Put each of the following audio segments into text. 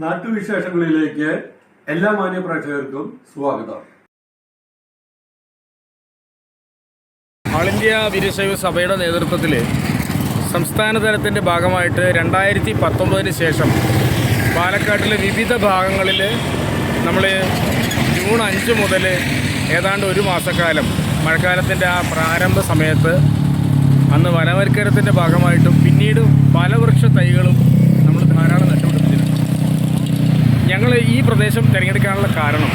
നാട്ടുവിശേഷങ്ങളിലേക്ക് എല്ലാ മാന്യ പ്രേക്ഷകർക്കും സ്വാഗതം. ഓൾ ഇന്ത്യ വീരശൈവ സഭയുടെ നേതൃത്വത്തിൽ സംസ്ഥാന തലത്തിന്റെ ഭാഗമായിട്ട് രണ്ടായിരത്തി പത്തൊമ്പതിന് ശേഷം പാലക്കാട്ടിലെ വിവിധ ഭാഗങ്ങളിൽ നമ്മൾ ജൂൺ അഞ്ച് മുതൽ ഏതാണ്ട് ഒരു മാസക്കാലം മഴക്കാലത്തിന്റെ ആ പ്രാരംഭ സമയത്ത് അന്ന് വനവൽക്കരത്തിന്റെ ഭാഗമായിട്ടും പിന്നീട് പല വൃക്ഷ തൈകളും നമ്മൾ ധാരാളം നട്ടുപിടിപ്പിച്ചിട്ടുണ്ട് ഞങ്ങൾ ഈ പ്രദേശം തിരഞ്ഞെടുക്കാനുള്ള കാരണം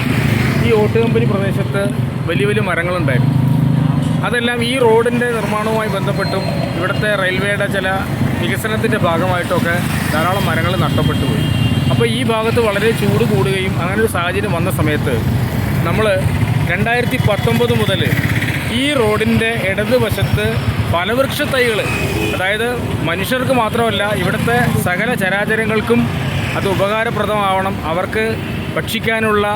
ഈ ഓട്ട് കമ്പനി പ്രദേശത്ത് വലിയ വലിയ മരങ്ങളുണ്ടായിരുന്നു. അതെല്ലാം ഈ റോഡിന്റെ നിർമ്മാണവുമായി ബന്ധപ്പെട്ടും ഇവിടുത്തെ റെയിൽവേയുടെ ചില വികസനത്തിന്റെ ഭാഗമായിട്ടൊക്കെ ധാരാളം മരങ്ങൾ നഷ്ടപ്പെട്ടു പോയി. അപ്പോൾ ഈ ഭാഗത്ത് വളരെ ചൂട് കൂടുകയും അങ്ങനെ ഒരു സാഹചര്യം വന്ന സമയത്ത് നമ്മൾ രണ്ടായിരത്തി പത്തൊമ്പത് മുതൽ ഈ റോഡിന്റെ ഇടതുവശത്ത് ഫലവൃക്ഷ തൈകൾ അതായത് മനുഷ്യർക്ക് മാത്രമല്ല ഇവിടുത്തെ സകല ചരാചരങ്ങൾക്കും അത് ഉപകാരപ്രദമാവണം. അവർക്ക് ഭക്ഷിക്കാനുള്ള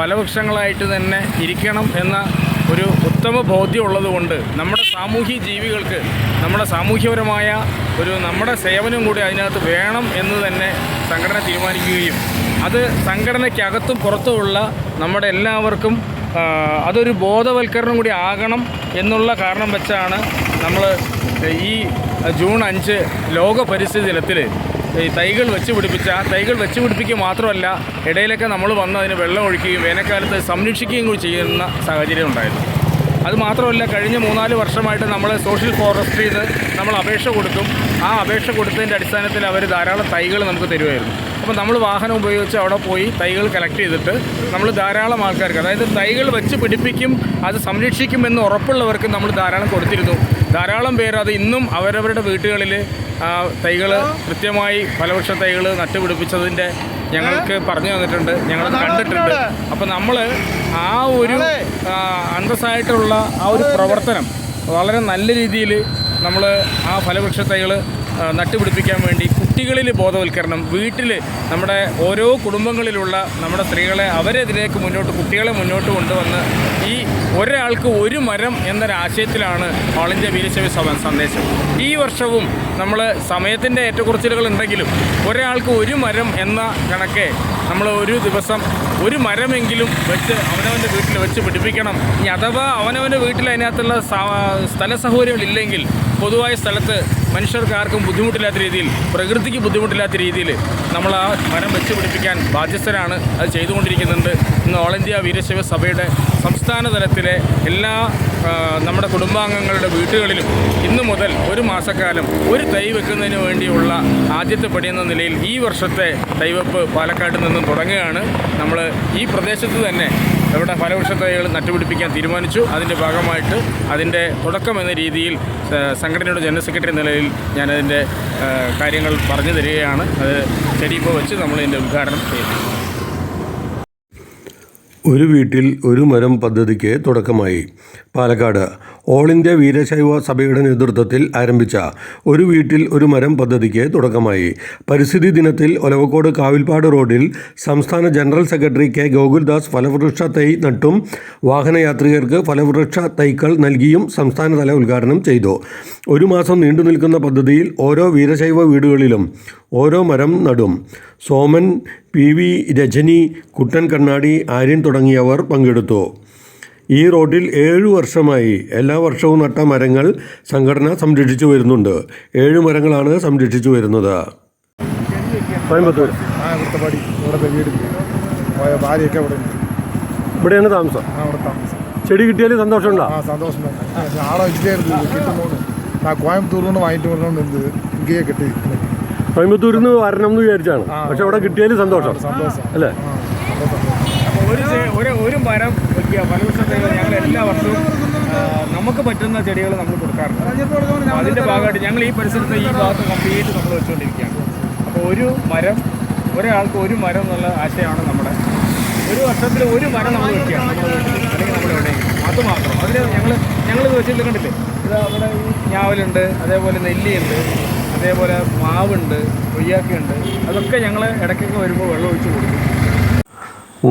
ഫലവൃക്ഷങ്ങളായിട്ട് തന്നെ ഇരിക്കണം എന്ന ഒരു ഉത്തമ ബോധ്യം ഉള്ളതുകൊണ്ട് നമ്മുടെ സാമൂഹ്യ ജീവികൾക്ക് നമ്മുടെ സാമൂഹ്യപരമായ ഒരു നമ്മുടെ സേവനം കൂടി അതിനകത്ത് വേണം എന്ന് തന്നെ സംഘടന തീരുമാനിക്കുകയും അത് സംഘടനയ്ക്കകത്തും പുറത്തുമുള്ള നമ്മുടെ എല്ലാവർക്കും അതൊരു ബോധവൽക്കരണം കൂടി ആകണം എന്നുള്ള കാരണം വെച്ചാണ് നമ്മൾ ഈ ജൂൺ അഞ്ച് ലോക പരിസ്ഥിതി ദിനത്തിൽ ഈ തൈകൾ വെച്ച് പിടിപ്പിച്ച തൈകൾ വെച്ച് പിടിപ്പിക്കുക മാത്രമല്ല ഇടയിലൊക്കെ നമ്മൾ വന്ന് അതിന് വെള്ളം ഒഴിക്കുകയും വേനൽക്കാലത്ത് സംരക്ഷിക്കുകയും കൂടി ചെയ്യുന്ന സാഹചര്യം ഉണ്ടായിരുന്നു. അത് മാത്രമല്ല കഴിഞ്ഞ മൂന്നാൽ വർഷമായിട്ട് നമ്മൾ സോഷ്യൽ ഫോറസ്ട്രിയിൽ നമ്മൾ അപേക്ഷ കൊടുക്കും. ആ അപേക്ഷ കൊടുത്തതിന്റെ അടിസ്ഥാനത്തിൽ അവർ ധാരാളം തൈകൾ നമുക്ക് തരുമായിരുന്നു. അപ്പോൾ നമ്മൾ വാഹനം ഉപയോഗിച്ച് അവിടെ പോയി തൈകൾ കളക്ട് ചെയ്തിട്ട് നമ്മൾ ധാരാളം ആൾക്കാർക്ക് അതായത് തൈകൾ വെച്ച് പിടിപ്പിക്കും അത് സംരക്ഷിക്കുമെന്ന് ഉറപ്പുള്ളവർക്ക് നമ്മൾ ധാരാളം കൊടുത്തിരുന്നു. ധാരാളം പേർ അത് ഇന്നും അവരവരുടെ വീട്ടുകളിൽ തൈകൾ കൃത്യമായി ഫലവൃക്ഷ തൈകൾ നട്ടുപിടിപ്പിച്ചതിന്റെ ഞങ്ങൾക്ക് പറഞ്ഞു തന്നിട്ടുണ്ട് ഞങ്ങൾ കണ്ടിട്ടുണ്ട്. അപ്പോൾ നമ്മൾ ആ ഒരു അന്തസ്സായിട്ടുള്ള ആ ഒരു പ്രവർത്തനം വളരെ നല്ല രീതിയിൽ നമ്മൾ ആ ഫലവൃക്ഷ തൈകൾ നട്ടുപിടിപ്പിക്കാൻ വേണ്ടി കുട്ടികളിൽ ബോധവൽക്കരണം വീട്ടിൽ നമ്മുടെ ഓരോ കുടുംബങ്ങളിലുള്ള നമ്മുടെ സ്ത്രീകളെ അവരെതിരേക്ക് മുന്നോട്ട് കുട്ടികളെ മുന്നോട്ട് കൊണ്ടുവന്ന് ഈ ഒരാൾക്ക് ഒരു മരം എന്നൊരാശയത്തിലാണ് ഓൾ ഇന്ത്യ വീരശൈവ സഭ സന്ദേശം. ഈ വർഷവും നമ്മൾ സമയത്തിന്റെ ഏറ്റക്കുറച്ചിലുകൾ ഉണ്ടെങ്കിലും ഒരാൾക്ക് ഒരു മരം എന്ന കണക്കെ നമ്മൾ ഒരു ദിവസം ഒരു മരമെങ്കിലും വെച്ച് അവനവന്റെ വീട്ടിൽ വെച്ച് പിടിപ്പിക്കണം. ഇനി അഥവാ അവനവന്റെ വീട്ടിൽ അതിനകത്തുള്ള സ്ഥല സൗകര്യങ്ങളില്ലെങ്കിൽ പൊതുവായ സ്ഥലത്ത് മനുഷ്യർക്ക് ആർക്കും ബുദ്ധിമുട്ടില്ലാത്ത രീതിയിൽ പ്രകൃതിക്ക് ബുദ്ധിമുട്ടില്ലാത്ത രീതിയിൽ നമ്മൾ ആ മരം വെച്ച് പിടിപ്പിക്കാൻ ബാധ്യസ്ഥരാണ്. അത് ചെയ്തുകൊണ്ടിരിക്കുന്നുണ്ട്. ഇന്ന് ഓൾ ഇന്ത്യ വീരശൈവ സഭയുടെ സംസ്ഥാന തലത്തിലെ എല്ലാ നമ്മുടെ കുടുംബാംഗങ്ങളുടെ വീടുകളിലും ഇന്നു മുതൽ ഒരു മാസക്കാലം ഒരു തൈ വെക്കുന്നതിന് വേണ്ടിയുള്ള ആദ്യത്തെ പടി എന്ന നിലയിൽ ഈ വർഷത്തെ തൈവെപ്പ് പാലക്കാട് നിന്നും തുടങ്ങുകയാണ്. നമ്മൾ ഈ പ്രദേശത്ത് തന്നെ ഇവിടെ ഫലവൃക്ഷ തൈകൾ നട്ടുപിടിപ്പിക്കാൻ തീരുമാനിച്ചു. അതിന്റെ ഭാഗമായിട്ട് അതിന്റെ തുടക്കം എന്ന രീതിയിൽ സംഘടനയുടെ ജനറൽ സെക്രട്ടറി നിലയിൽ ഞാനതിന്റെ കാര്യങ്ങൾ പറഞ്ഞു തരികയാണ്. അത് ചെടി ഇപ്പോൾ വെച്ച് നമ്മൾ ഇതിന്റെ ഉദ്ഘാടനം ചെയ്യുന്നു ഒരു വീട്ടിൽ ഒരു മരം പദ്ധതിക്ക് തുടക്കമായി. പാലക്കാട് ഓൾ ഇന്ത്യ വീരശൈവ സഭയുടെ നേതൃത്വത്തിൽ ആരംഭിച്ച ഒരു വീട്ടിൽ ഒരു മരം പദ്ധതിക്ക് തുടക്കമായി. പരിസ്ഥിതി ദിനത്തിൽ ഒലവക്കോട് കാവിൽപ്പാട് റോഡിൽ സംസ്ഥാന ജനറൽ സെക്രട്ടറി കെ ഗോകുൽദാസ് ഫലവൃക്ഷ തൈ നട്ടും വാഹനയാത്രികർക്ക് ഫലവൃക്ഷ തൈകൾ നൽകിയും സംസ്ഥാനതല ഉദ്ഘാടനം ചെയ്തു. ഒരു മാസം നീണ്ടു നിൽക്കുന്ന പദ്ധതിയിൽ ഓരോ വീരശൈവ വീടുകളിലും ഓരോ മരം നടും. സോമൻ പി. വി. രജനി കുട്ടൻ കണ്ണാടി ആര്യൻ തുടങ്ങിയവർ പങ്കെടുത്തു. ഈ റോഡിൽ ഏഴു വർഷമായി എല്ലാ വർഷവും നട്ട മരങ്ങൾ സംഘടന സംരക്ഷിച്ചു വരുന്നുണ്ട്. ഏഴ് മരങ്ങളാണ് സംരക്ഷിച്ചു വരുന്നത്. കോയമ്പത്തൂർ ആ വൃത്തപ്പാടി ഇവിടെ വീട് പോയ ഭാര്യയൊക്കെ ഇവിടെ ഇവിടെയാണ് താമസം? ആ താമസം. ചെടി കിട്ടിയാൽ സന്തോഷമുണ്ടോ? ആ സന്തോഷം തന്നെ ആളെ വെച്ചിട്ടായിരുന്നു കിട്ടുന്നോണ്ട്. ആ കോയമ്പത്തൂർ കൊണ്ട് വാങ്ങിട്ട് വരണോണ്ട് എന്ത്? കിട്ടി കോയമ്പത്തൂരിൽ നിന്ന് വരണം എന്ന് വിചാരിച്ചാണ്. പക്ഷെ അവിടെ കിട്ടിയാൽ സന്തോഷം. അല്ലേ? ഒരു ഒരു മരം വയ്ക്കുക ഫലവൃക്ഷത്തേക്ക് ഞങ്ങൾ എല്ലാ വർഷവും നമുക്ക് പറ്റുന്ന ചെടികൾ നമ്മൾ കൊടുക്കാറുണ്ട്. അതിന്റെ ഭാഗമായിട്ട് ഞങ്ങൾ ഈ പരിസരത്ത് ഈ ഭാഗത്ത് കംപ്ലീറ്റ് നമ്മൾ വെച്ചുകൊണ്ടിരിക്കുകയാണ്. അപ്പോൾ ഒരു മരം ഒരാൾക്ക് ഒരു മരം എന്നുള്ള ആശയമാണ് നമ്മുടെ. ഒരു വർഷത്തിൽ ഒരു മരം നമ്മൾ വെക്കുകയാണ് അല്ലെങ്കിൽ നമ്മുടെ എവിടെയെങ്കിലും അത് മാത്രം. അതിൽ ഞങ്ങൾ ഞങ്ങൾ വെച്ചിട്ട് കണ്ടില്ലേ? ഇത് അവിടെ ഈ ഞാവലുണ്ട് അതേപോലെ നെല്ലിയുണ്ട്. അതേപോലെ മാവുണ്ട് കൊയ്യാക്കയുണ്ട്. അതൊക്കെ ഞങ്ങൾ ഇടയ്ക്കൊക്കെ വരുമ്പോൾ വെള്ളം ഒഴിച്ചു കൊടുക്കും.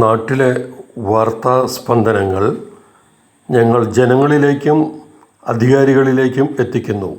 നാട്ടിലെ വാർത്താ സ്പന്ദനങ്ങൾ ഞങ്ങൾ ജനങ്ങളിലേക്കും അധികാരികളിലേക്കും എത്തിക്കുന്നു.